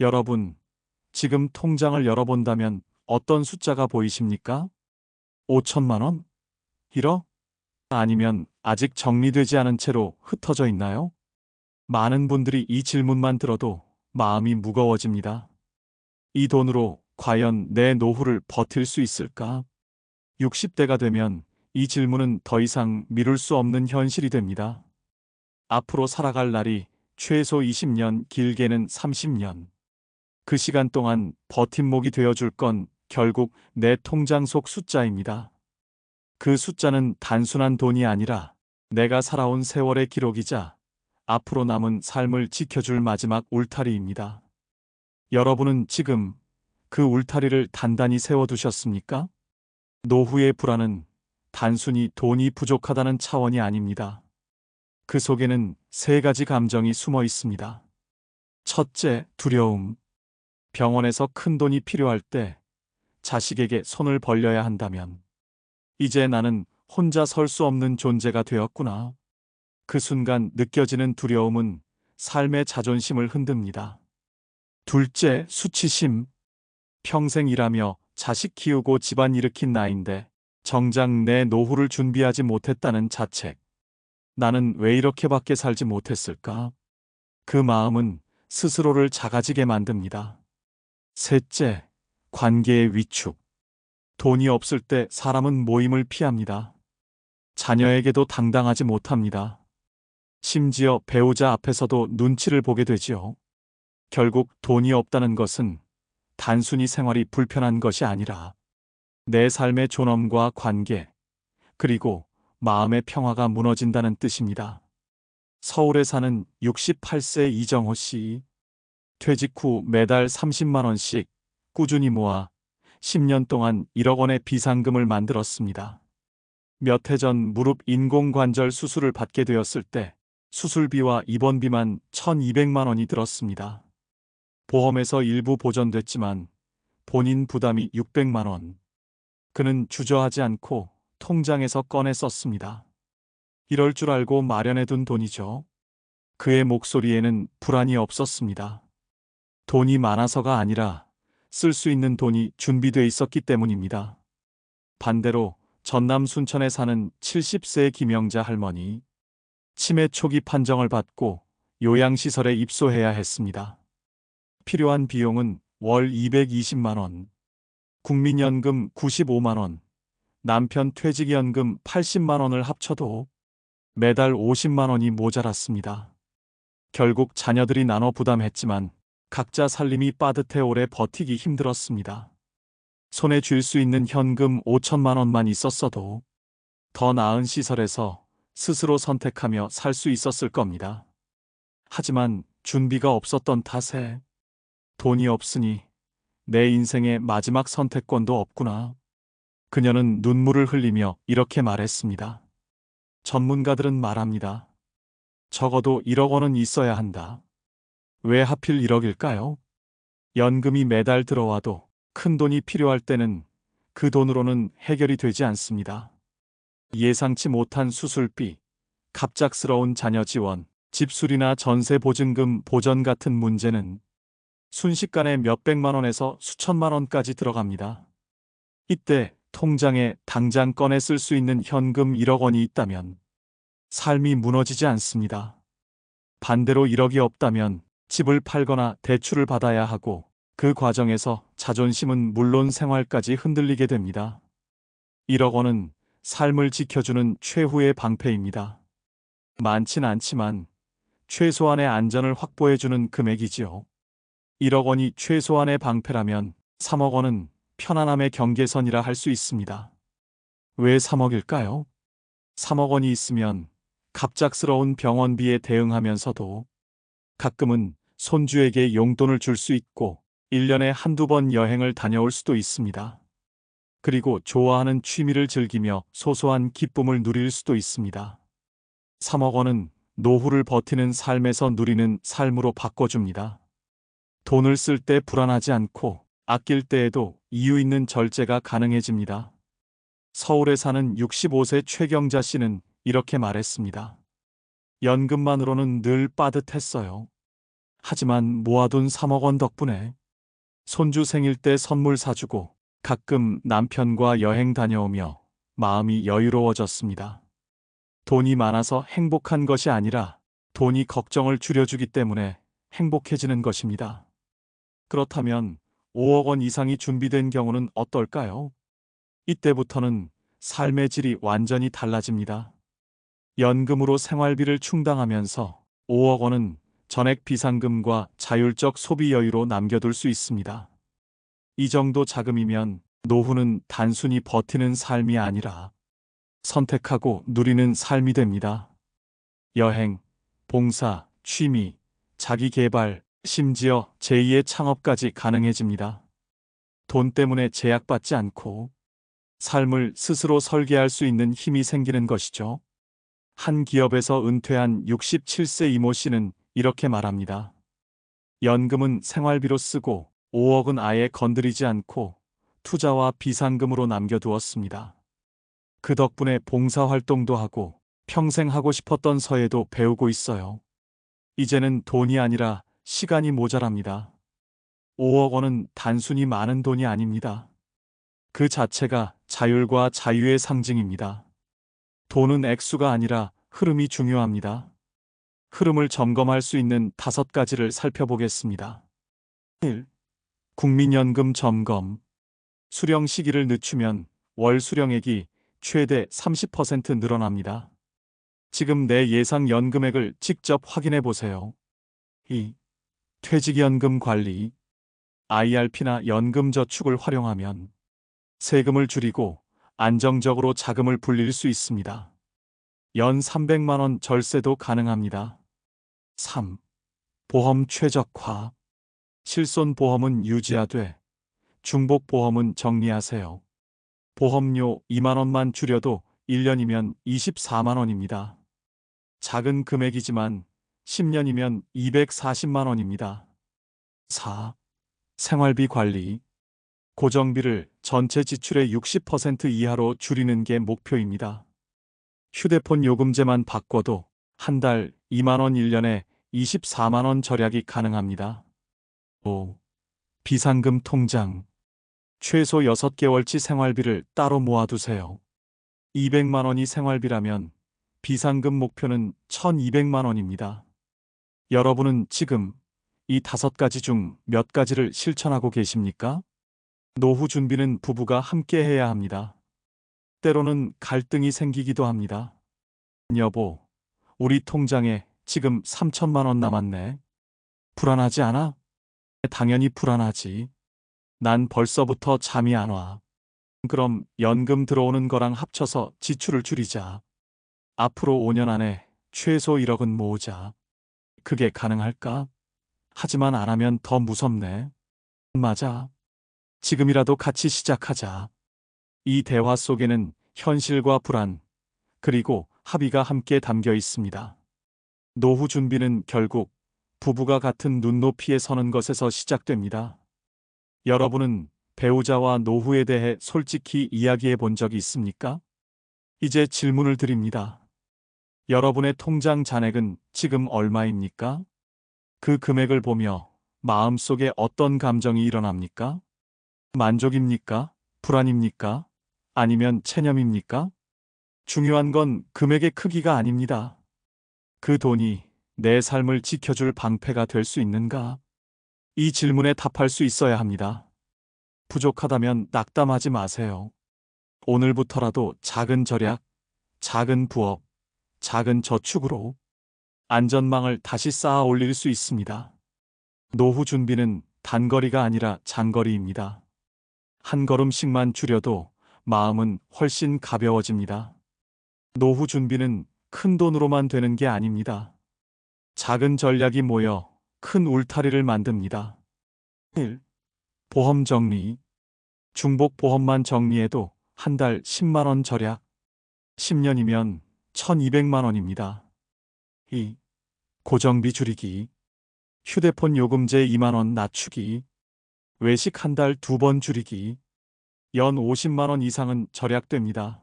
여러분, 지금 통장을 열어본다면 어떤 숫자가 보이십니까? 5천만 원? 1억? 아니면 아직 정리되지 않은 채로 흩어져 있나요? 많은 분들이 이 질문만 들어도 마음이 무거워집니다. 이 돈으로 과연 내 노후를 버틸 수 있을까? 60대가 되면 이 질문은 더 이상 미룰 수 없는 현실이 됩니다. 앞으로 살아갈 날이 최소 20년, 길게는 30년. 그 시간 동안 버팀목이 되어줄 건 결국 내 통장 속 숫자입니다. 그 숫자는 단순한 돈이 아니라 내가 살아온 세월의 기록이자 앞으로 남은 삶을 지켜줄 마지막 울타리입니다. 여러분은 지금 그 울타리를 단단히 세워두셨습니까? 노후의 불안은 단순히 돈이 부족하다는 차원이 아닙니다. 그 속에는 세 가지 감정이 숨어 있습니다. 첫째, 두려움. 병원에서 큰 돈이 필요할 때 자식에게 손을 벌려야 한다면 이제 나는 혼자 설 수 없는 존재가 되었구나. 그 순간 느껴지는 두려움은 삶의 자존심을 흔듭니다. 둘째, 수치심. 평생 일하며 자식 키우고 집안 일으킨 나인데 정작 내 노후를 준비하지 못했다는 자책. 나는 왜 이렇게밖에 살지 못했을까? 그 마음은 스스로를 작아지게 만듭니다. 셋째, 관계의 위축. 돈이 없을 때 사람은 모임을 피합니다. 자녀에게도 당당하지 못합니다. 심지어 배우자 앞에서도 눈치를 보게 되지요. 결국 돈이 없다는 것은 단순히 생활이 불편한 것이 아니라 내 삶의 존엄과 관계, 그리고 마음의 평화가 무너진다는 뜻입니다. 서울에 사는 68세 이정호 씨. 퇴직 후 매달 30만원씩 꾸준히 모아 10년 동안 1억 원의 비상금을 만들었습니다. 몇 해 전 무릎 인공관절 수술을 받게 되었을 때 수술비와 입원비만 1200만 원이 들었습니다. 보험에서 일부 보전됐지만 본인 부담이 600만 원. 그는 주저하지 않고 통장에서 꺼내 썼습니다. 이럴 줄 알고 마련해둔 돈이죠. 그의 목소리에는 불안이 없었습니다. 돈이 많아서가 아니라 쓸 수 있는 돈이 준비돼 있었기 때문입니다. 반대로 전남 순천에 사는 70세 김영자 할머니. 치매 초기 판정을 받고 요양시설에 입소해야 했습니다. 필요한 비용은 월 220만원, 국민연금 95만원, 남편 퇴직연금 80만원을 합쳐도 매달 50만원이 모자랐습니다. 결국 자녀들이 나눠 부담했지만 각자 살림이 빠듯해 오래 버티기 힘들었습니다. 손에 쥘 수 있는 현금 5천만 원만 있었어도 더 나은 시설에서 스스로 선택하며 살 수 있었을 겁니다. 하지만 준비가 없었던 탓에 돈이 없으니 내 인생의 마지막 선택권도 없구나. 그녀는 눈물을 흘리며 이렇게 말했습니다. 전문가들은 말합니다. 적어도 1억 원은 있어야 한다. 왜 하필 1억일까요? 연금이 매달 들어와도 큰 돈이 필요할 때는 그 돈으로는 해결이 되지 않습니다. 예상치 못한 수술비, 갑작스러운 자녀 지원, 집수리나 전세 보증금 보전 같은 문제는 순식간에 몇백만 원에서 수천만 원까지 들어갑니다. 이때 통장에 당장 꺼내 쓸 수 있는 현금 1억 원이 있다면 삶이 무너지지 않습니다. 반대로 1억이 없다면 집을 팔거나 대출을 받아야 하고 그 과정에서 자존심은 물론 생활까지 흔들리게 됩니다. 1억 원은 삶을 지켜주는 최후의 방패입니다. 많진 않지만 최소한의 안전을 확보해주는 금액이지요. 1억 원이 최소한의 방패라면 3억 원은 편안함의 경계선이라 할 수 있습니다. 왜 3억일까요? 3억 원이 있으면 갑작스러운 병원비에 대응하면서도 가끔은 손주에게 용돈을 줄 수 있고 1년에 한두 번 여행을 다녀올 수도 있습니다. 그리고 좋아하는 취미를 즐기며 소소한 기쁨을 누릴 수도 있습니다. 3억 원은 노후를 버티는 삶에서 누리는 삶으로 바꿔줍니다. 돈을 쓸 때 불안하지 않고 아낄 때에도 이유 있는 절제가 가능해집니다. 서울에 사는 65세 최경자 씨는 이렇게 말했습니다. 연금만으로는 늘 빠듯했어요. 하지만 모아둔 3억 원 덕분에 손주 생일 때 선물 사주고 가끔 남편과 여행 다녀오며 마음이 여유로워졌습니다. 돈이 많아서 행복한 것이 아니라 돈이 걱정을 줄여주기 때문에 행복해지는 것입니다. 그렇다면 5억 원 이상이 준비된 경우는 어떨까요? 이때부터는 삶의 질이 완전히 달라집니다. 연금으로 생활비를 충당하면서 5억 원은 전액 비상금과 자율적 소비 여유로 남겨둘 수 있습니다. 이 정도 자금이면 노후는 단순히 버티는 삶이 아니라 선택하고 누리는 삶이 됩니다. 여행, 봉사, 취미, 자기 개발, 심지어 제2의 창업까지 가능해집니다. 돈 때문에 제약받지 않고 삶을 스스로 설계할 수 있는 힘이 생기는 것이죠. 한 기업에서 은퇴한 67세 이모 씨는 이렇게 말합니다. 연금은 생활비로 쓰고 5억은 아예 건드리지 않고 투자와 비상금으로 남겨두었습니다. 그 덕분에 봉사활동도 하고 평생 하고 싶었던 서예도 배우고 있어요. 이제는 돈이 아니라 시간이 모자랍니다. 5억 원은 단순히 많은 돈이 아닙니다. 그 자체가 자율과 자유의 상징입니다. 돈은 액수가 아니라 흐름이 중요합니다. 흐름을 점검할 수 있는 다섯 가지를 살펴보겠습니다. 1. 국민연금 점검. 수령 시기를 늦추면 월 수령액이 최대 30% 늘어납니다. 지금 내 예상 연금액을 직접 확인해 보세요. 2. 퇴직연금 관리. IRP나 연금저축을 활용하면 세금을 줄이고 안정적으로 자금을 불릴 수 있습니다. 연 300만원 절세도 가능합니다. 3. 보험 최적화. 실손 보험은 유지하되 중복 보험은 정리하세요. 보험료 2만원만 줄여도 1년이면 24만원입니다. 작은 금액이지만 10년이면 240만원입니다. 4. 생활비 관리. 고정비를 전체 지출의 60% 이하로 줄이는 게 목표입니다. 휴대폰 요금제만 바꿔도 한 달 2만원 1년에 24만원 절약이 가능합니다. 5. 비상금 통장. 최소 6개월치 생활비를 따로 모아두세요. 200만원이 생활비라면 비상금 목표는 1200만원입니다. 여러분은 지금 이 다섯 가지 중 몇 가지를 실천하고 계십니까? 노후 준비는 부부가 함께 해야 합니다. 때로는 갈등이 생기기도 합니다. 여보, 우리 통장에 지금 3천만 원 남았네. 불안하지 않아? 당연히 불안하지. 난 벌써부터 잠이 안 와. 그럼 연금 들어오는 거랑 합쳐서 지출을 줄이자. 앞으로 5년 안에 최소 1억은 모으자. 그게 가능할까? 하지만 안 하면 더 무섭네. 맞아. 지금이라도 같이 시작하자. 이 대화 속에는 현실과 불안, 그리고 합의가 함께 담겨 있습니다. 노후 준비는 결국 부부가 같은 눈높이에 서는 것에서 시작됩니다. 여러분은 배우자와 노후에 대해 솔직히 이야기해 본 적이 있습니까? 이제 질문을 드립니다. 여러분의 통장 잔액은 지금 얼마입니까? 그 금액을 보며 마음속에 어떤 감정이 일어납니까? 만족입니까? 불안입니까? 아니면 체념입니까? 중요한 건 금액의 크기가 아닙니다. 그 돈이 내 삶을 지켜줄 방패가 될 수 있는가? 이 질문에 답할 수 있어야 합니다. 부족하다면 낙담하지 마세요. 오늘부터라도 작은 절약, 작은 부업, 작은 저축으로 안전망을 다시 쌓아 올릴 수 있습니다. 노후 준비는 단거리가 아니라 장거리입니다. 한 걸음씩만 줄여도 마음은 훨씬 가벼워집니다. 노후 준비는 큰 돈으로만 되는 게 아닙니다. 작은 전략이 모여 큰 울타리를 만듭니다. 1. 보험 정리. 중복 보험만 정리해도 한 달 10만원 절약. 10년이면 1200만원입니다. 2. 고정비 줄이기. 휴대폰 요금제 2만원 낮추기. 외식 한 달 두 번 줄이기. 연 50만원 이상은 절약됩니다.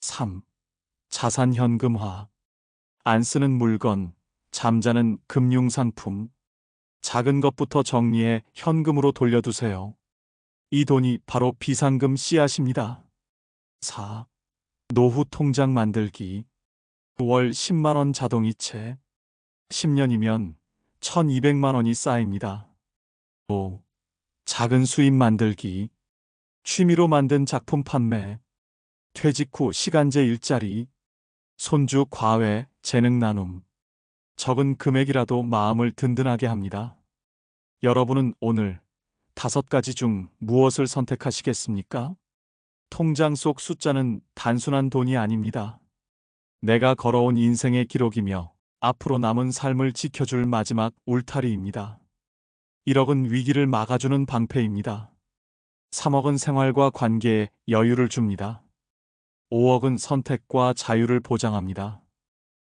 3. 자산 현금화. 안 쓰는 물건, 잠자는 금융상품, 작은 것부터 정리해 현금으로 돌려두세요. 이 돈이 바로 비상금 씨앗입니다. 4. 노후 통장 만들기. 월 10만원 자동이체. 10년이면 1200만원이 쌓입니다. 5. 작은 수입 만들기. 취미로 만든 작품 판매. 퇴직 후 시간제 일자리. 손주 과외, 재능 나눔. 적은 금액이라도 마음을 든든하게 합니다. 여러분은 오늘 다섯 가지 중 무엇을 선택하시겠습니까? 통장 속 숫자는 단순한 돈이 아닙니다. 내가 걸어온 인생의 기록이며 앞으로 남은 삶을 지켜줄 마지막 울타리입니다. 1억은 위기를 막아주는 방패입니다. 3억은 생활과 관계에 여유를 줍니다. 5억은 선택과 자유를 보장합니다.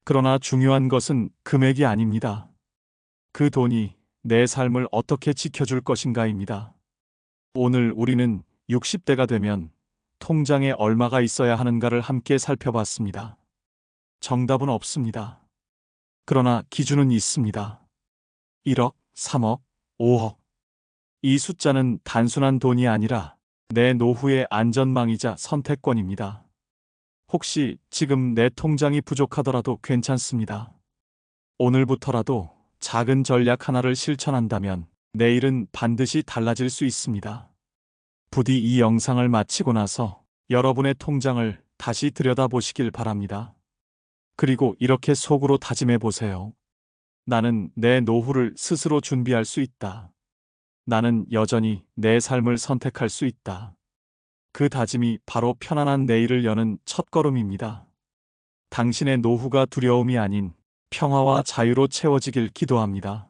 그러나 중요한 것은 금액이 아닙니다. 그 돈이 내 삶을 어떻게 지켜줄 것인가입니다. 오늘 우리는 60대가 되면 통장에 얼마가 있어야 하는가를 함께 살펴봤습니다. 정답은 없습니다. 그러나 기준은 있습니다. 1억, 3억, 5억. 이 숫자는 단순한 돈이 아니라 내 노후의 안전망이자 선택권입니다. 혹시 지금 내 통장이 부족하더라도 괜찮습니다. 오늘부터라도 작은 전략 하나를 실천한다면 내일은 반드시 달라질 수 있습니다. 부디 이 영상을 마치고 나서 여러분의 통장을 다시 들여다보시길 바랍니다. 그리고 이렇게 속으로 다짐해 보세요. 나는 내 노후를 스스로 준비할 수 있다. 나는 여전히 내 삶을 선택할 수 있다. 그 다짐이 바로 편안한 내일을 여는 첫걸음입니다. 당신의 노후가 두려움이 아닌 평화와 자유로 채워지길 기도합니다.